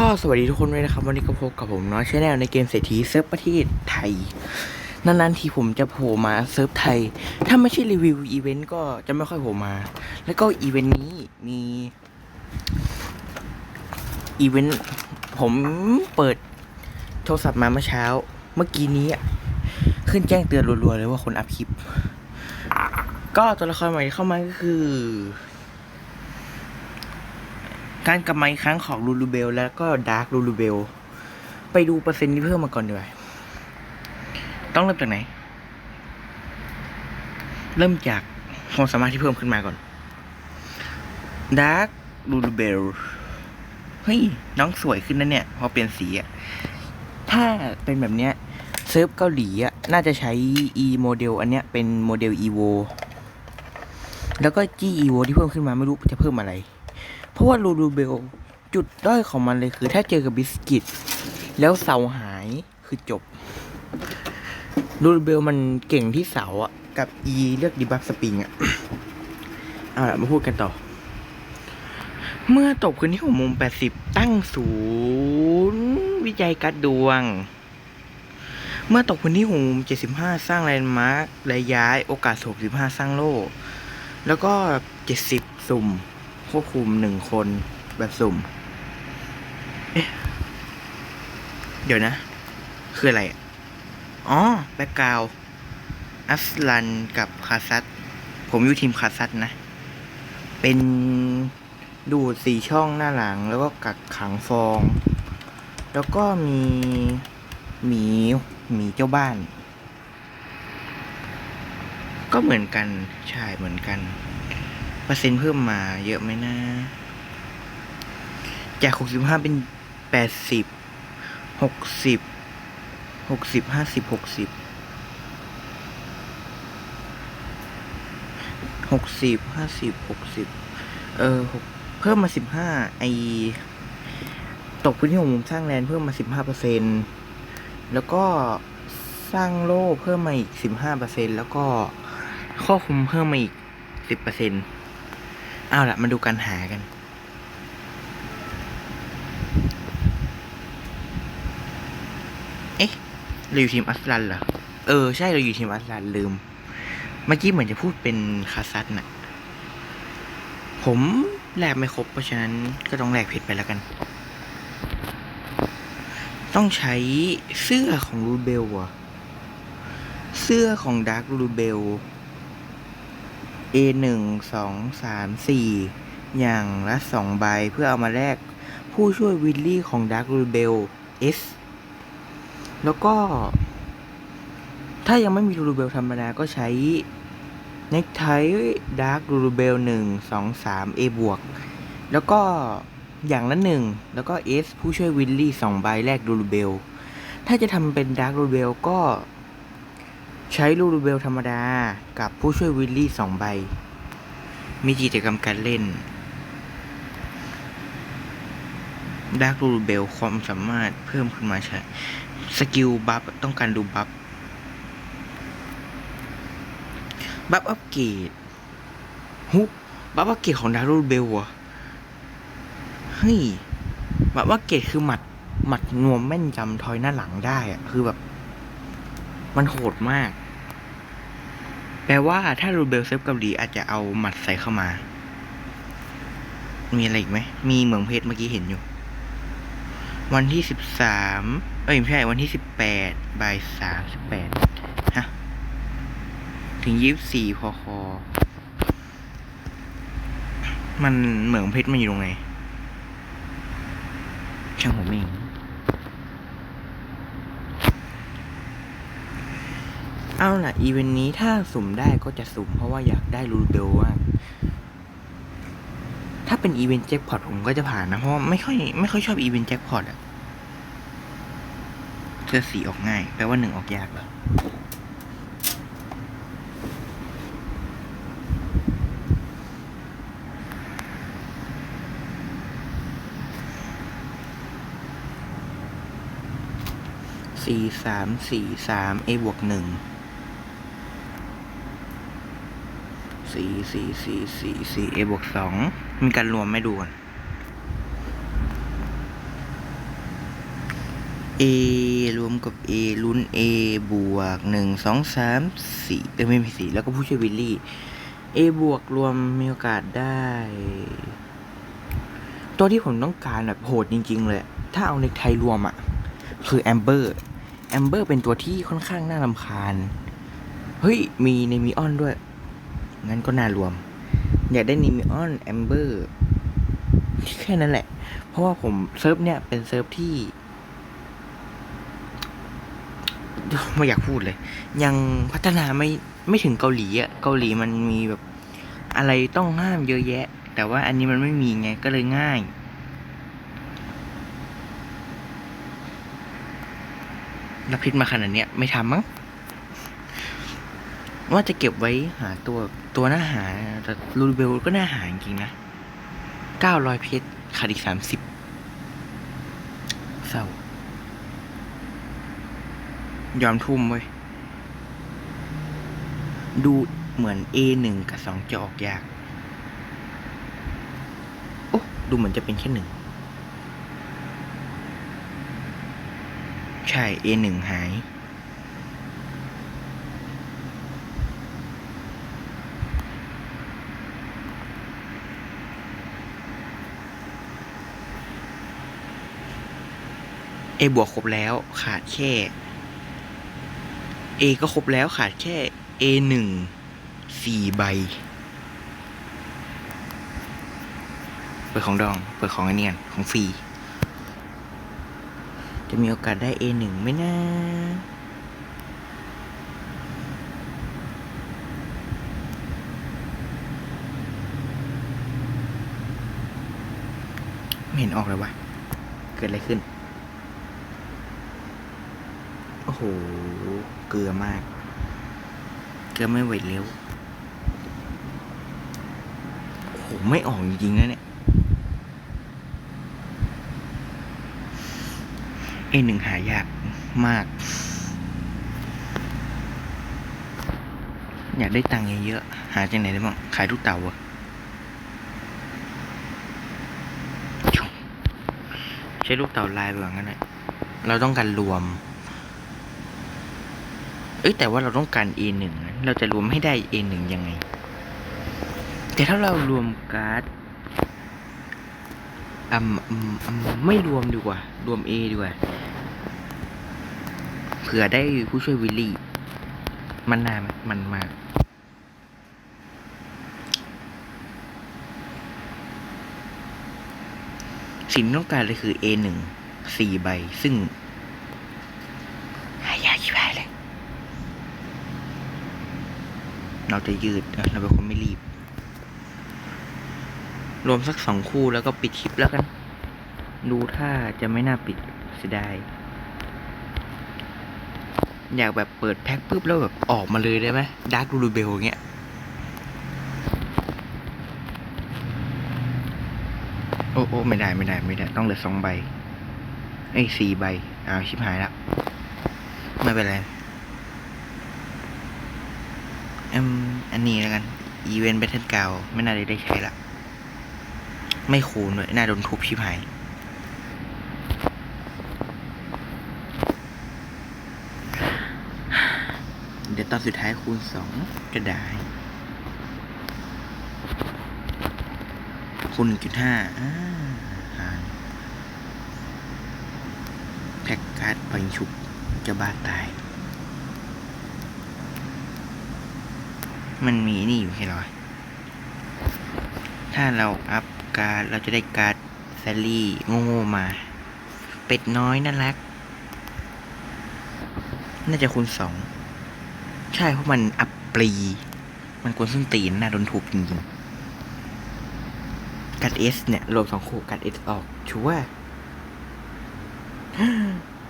ก็สวัสดีทุกคนด้วยนะครับ วันนี้ก็พบกับผมน้อยชแนลในเกมเศรษฐีเซิร์ฟประเทศไทยนานๆทีผมจะโผล่มาเซิร์ฟไทย ถ้าไม่ใช่รีวิวอีเวนต์ก็จะไม่ค่อยโผล่มา แล้วก็อีเวนต์นี้มีอีเวนต์ผมเปิดโทรศัพท์มาเมื่อเช้า เมื่อกี้นี้ขึ้นแจ้งเตือนรัวๆเลยว่าคนอัพคลิป ก็ตัวละครใหม่ที่เข้ามาก็คือ การกลับมาอีกครั้งของลูลูเบลแล้วก็ดาร์คลูลูเบลไปดูเปอร์เซ็นต์ที่เพิ่มมาก่อนดีกว่าต้องเริ่มจากไหน เริ่มจากความสามารถที่เพิ่มขึ้นมาก่อนดาร์คลูลูเบลเฮ้ย น้องสวยขึ้นนะเนี่ย พอเปลี่ยนสีอะถ้าเป็นแบบเนี้ยเซิร์ฟเกาหลีอะน่าจะใช้ e โมเดลอันเนี้ยเป็นโมเดล evo แล้วก็ g evo ที่เพิ่มขึ้นมาไม่รู้จะเพิ่มอะไร เพราะว่าลูลูเบล จุดด้อยของมันเลยคือถ้าเจอกับบิสกิต แล้วเสาหายคือจบลูลูเบลมันเก่งที่เสาอะกับ E เลือกดีบัฟสปริงอะเอาละมาพูดกันต่อ เมื่อตกพื้นที่ของมุม80ตั้งศูนย์วิจัยกัดดวง เมื่อตกพื้นที่ของมุม75สร้างแลนด์มาร์คและย้ายโอกาส65สร้างโล่แล้วก็70สุ่ม ควบคุมหนึ่งคนแบบสุ่มเอ๊ะเดี๋ยวนะ คืออะไร อ๋อ แบ็กกราวอัสลันกับคาซัตผมอยู่ทีมคาซัตนะ เป็นดูดสี่ช่องหน้าหลัง แล้วก็กักขังฟอง แล้วก็มีหมีหมีเจ้าบ้าน ก็เหมือนกัน ใช่ เหมือนกัน เปอร์เซ็นต์เพิ่มมาเยอะไหมนะ จากหกสิบห้าเป็นแปดสิบหกสิบหกสิบห้าสิบหกสิบหกสิบห้าสิบหกสิบเออหกเพิ่มมาสิบห้าไอตกพื้นที่ของมุมสร้างแลนด์เพิ่มมาสิบห้าเปอร์เซ็นแล้วก็สร้างโล่เพิ่มมาอีกสิบห้าเปอร์เซ็นแล้วก็ควบคุมเพิ่มมาอีกสิบเปอร์เซ็นต์ เอาละมาดูการหากัน เอ๊ะเราอยู่ทีมอัสลันเหรอ เออ ใช่เราอยู่ทีมอัสลันลืม เมื่อกี้เหมือนจะพูดเป็นคาซัตน่ะ ผมแลกไม่ครบ เพราะฉะนั้นก็ต้องแลกผิดไปแล้วกัน ต้องใช้เสื้อของรูเบลอะเสื้อของดาร์กรูเบล A หนึ่งสองสามสี่อย่างละสองใบเพื่อเอามาแลกผู้ช่วยวิลลี่ของดาร์กรูเบล S แล้วก็ ถ้ายังไม่มีรูเบลธรรมดาก็ใช้เน็กไทดาร์กรูเบลหนึ่งสองสาม A บวก แล้วก็อย่างละหนึ่ง แล้วก็ S ผู้ช่วยวิลลี่สองใบแลกรูเบล ถ้าจะทำเป็นดาร์กรูเบลก็ ใช้ลูรูเบลธรรมดากับผู้ช่วยวิลลี่สองใบ มีกิจกรรมการเล่นดาร์กรูเบลความสามารถเพิ่มขึ้นมาใช่สกิลบัฟต้องการดูบัฟ บัฟอัปเกรดฮุบบัฟอัปเกรดของดาร์กรูเบลอะเฮ้ยบัฟอัปเกรดคือหมัดหมัดนวมแม่นจำทอยหน้าหลังได้อะคือแบบ มันโหดมาก แปลว่าถ้ารูเบลเซฟเกาหลีอาจจะเอาหมัดใส่เข้ามา มีอะไรอีกไหม มีเหมืองเพชรเมื่อกี้เห็นอยู่ วันที่สิบสาม เอ้ยไม่ใช่ วันที่สิบแปดบ่ายสามสิบแปดฮะ ถึงยี่สิบสี่พอคอ มันเหมืองเพชรมันอยู่ตรงไหนช่างผมเอง เอาล่ะ อีเวนต์นี้ถ้าสุ่มได้ก็จะสุ่มเพราะว่าอยากได้รูเบลมาถ้าเป็นอีเวนต์แจ็คพอตผมก็จะผ่านนะ เพราะไม่ค่อยไม่ค่อยชอบอีเวนต์แจ็คพอตอะเสื้อสีออกง่าย แปลว่าหนึ่งออกยากเหรอสี่สามสี่สามเอบวกหนึ่ง สี่สี่สี่สี่สี่เอบวกสองมีการรวมไม่ดูก่อน A รวมกับ A ลุ้น A บวกหนึ่งสองสามสี่เอ้ยไม่มีสี่แล้วก็ผู้ช่วยวิลลี่ A บวกรวมมีโอกาสได้ ตัวที่ผมต้องการแบบโหดจริง ๆ เลย ถ้าเอาในไทยรวมอะ่ะ คือแอมเบอร์แอมเบอร์เป็นตัวที่ค่อนข้างน่ารำคาญ เฮ้ย มีในมีออนด้วย งั้นก็น่ารวม อยากได้นิมิออนแอมเบอร์แค่นั้นแหละ เพราะว่าผมเซิร์ฟเนี่ยเป็นเซิร์ฟที่ไม่อยากพูดเลย ยังพัฒนาไม่ไม่ถึงเกาหลีอะ่ะเกาหลีมันมีแบบ อะไรต้องห้ามเยอะแยะ แต่ว่าอันนี้มันไม่มีไงก็เลยง่ายรับพิษมาขนาดเนี้ยไม่ทำมั้ง ว่าจะเก็บไว้หาตัวตัวหน้าหาแต่ลูเบลก็น่าหาจริงนะเก้าร้อยเพชรขาดอีกสามสิบเศร้ายอมทุ่มเว้ย ดูเหมือน A หนึ่งกับสองจะออกยาก โอ้ ดูเหมือนจะเป็นแค่หนึ่ง ใช่ A หนึ่งหาย บวกครบแล้วขาดแค่ A ก็ครบแล้วขาดแค่ A หนึ่งสี่ใบ เปิดของดอง เปิดของอันเนียนของฟรี จะมีโอกาสได้ A หนึ่งไหมนะไม่เห็นออกเลยวะ เกิดอะไรขึ้น โอ้โห เกลือมาก เกลือไม่ไหวเร็วโอ้โห ไม่ออกจริงๆนะเนี่ยเอหนึ่งหายากมาก อยากได้ตังค์เยอะๆหาจากไหนได้บ้าง ขายลูกเต่าอะใช้ลูกเต่าลายไปว่างั้นแหละเราต้องการรวม เอ้ยแต่ว่าเราต้องการ A หนึ่งนะเราจะรวมให้ได้ A หนึ่งยังไง แต่ถ้าเรารวมการ์ดอืมอืมไม่รวมดีกว่า รวม A ดีกว่า เผื่อได้ผู้ช่วยวิลลี่ มันนามมันมากสิ่งต้องการเลยคือ A หนึ่งสี่ใบ ซึ่งหายากชิบหายเลย เราจะยืดเราเป็นคนไม่รีบ รวมสักสองคู่แล้วก็ปิดคลิปแล้วกัน ดูถ้าจะไม่น่าปิดเสียดายอยากแบบเปิดแพ็คปุ๊บแล้วแบบออกมาเลยได้ไหมดาร์กรูเบลเงี้ยโอ้โอ้ไม่ได้ไม่ได้ไม่ได้ต้องเหลือสองใบไอ้สี่ใบอ้าวชิบหายแล้วไม่เป็นไร อืมอันนี้แล้วกัน อีเวนต์แบทเทิลเก่าไม่น่าได้ใช้ละ ไม่คูณเลยน่าโดนทุบชิบหายเดี๋ยวตอนสุดท้ายคูณสองก็ได้ คูณหนึ่งจุดห้าหารแพ็กการ์ดปังฉุกจะบ้าตาย มันมีนี่อยู่ใช่หรอ ถ้าเราอัพการ์ดเราจะได้การ์ดแซลลี่โง่ๆมา เป็ดน้อยน่ารัก น่าจะคูณสอง ใช่เพราะมันอัพปรี มันกวนส้นตีนน่าโดนทุบจริงๆ กัดเอสเนี่ย รวมสองคู่กัดเอสออก ชัว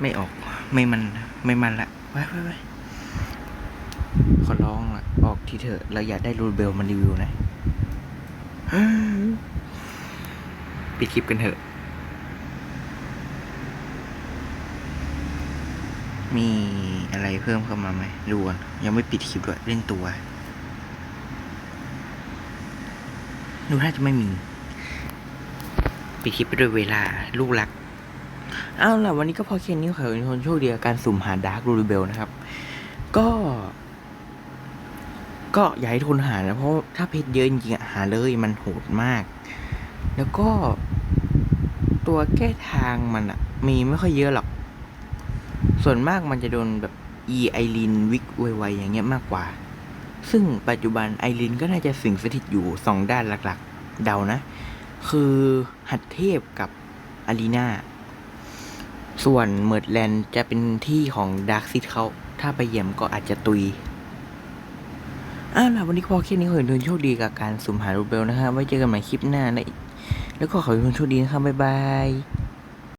ไม่ออก ไม่มัน ไม่มันละ ไว้ไว้ไว้ขอร้องละ ทีเถอะเราอยากได้รูเบลมันรีวิวนะ ปิดคลิปกันเถอะ มีอะไรเพิ่มเข้ามาไหมดูก่อนยังไม่ปิดคลิปด้วยเล่นตัวดูถ้าจะไม่มีปิดคลิปไปด้วยเวลาลูกรัก เอาล่ะวันนี้ก็พอแค่นี้ขอให้ทุกคนโชคดีกับการสุ่มหาดาร์กรูเบลนะครับ ก็ ก็อย่าให้ทุนหานะเพราะถ้าเพชรเยอะจริงๆอะหาเลยมันโหดมาก แล้วก็ ตัวแก้ทางมันอะมีไม่ค่อยเยอะหรอก ส่วนมากมันจะโดนแบบอีไอรินวิกไวๆอย่างเงี้ยมากกว่า ซึ่งปัจจุบันไอรินก็น่าจะสิงสถิตอยู่สองด้านหลักๆ เดานะ คือหัดเทพกับอารีนาส่วนเมิร์ดแลนด์จะเป็นที่ของดาร์กซิตเขา ถ้าไปเยี่ยมก็อาจจะตุย อ้าวล่ะวันนี้พอแค่นี้ขอให้ทุกคนโชคดีกับการสุ่มหารูเบลนะครับไว้เจอกันใหม่คลิปหน้านะแล้วก็ขอให้ทุกคนโชคดีนะครับบ๊ายบาย